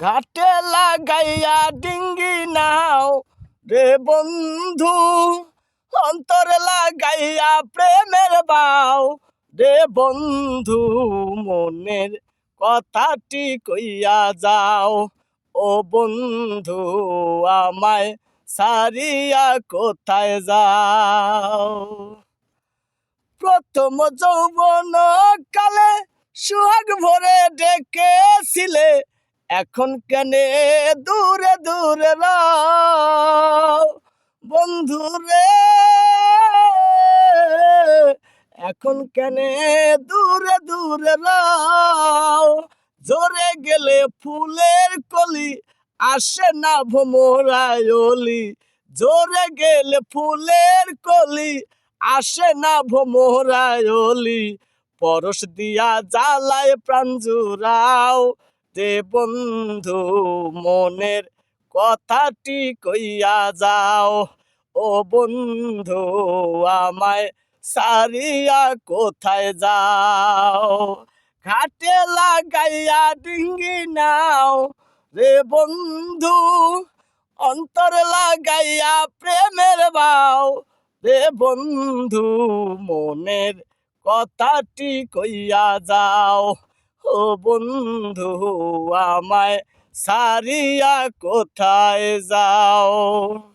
ঘাটে লাগাইয়া ডিঙ্গি নাও রে বন্ধু। অন্তর লাগাইয়া প্রেমের বাও রে বন্ধু, মনের কথাটি কইয়া যাও। ও বন্ধু, আমায় সারিয়া কোথায় যাও? প্রথম যৌবন কালে সুহাগ ভরে ডেকেছিলে এখন কেনে দূরে দূরে বন্ধু রে। এখন কেনে দূরে দূরে জোরে গেলে ফুলের কলি, আসে না ভোমরায়লি জোরে গেলে ফুলের কলি, আসে না ভোমরায়লি পরশ দিয়া জ্বালায় প্রাণ জুড়াও দে বন্ধু মনের কথাটি কইয়া যাও, ও বন্ধু আমায় সারিয়া কোথায় যাও? ঘাটে লাগাইয়া ডিঙ্গি নাও রে বন্ধু, অন্তর লাগাইয়া প্রেমের বাও রে বন্ধু, মনের কথাটি কইয়া যাও। বন্ধু আমায় সারিয়া কোথায় যাও?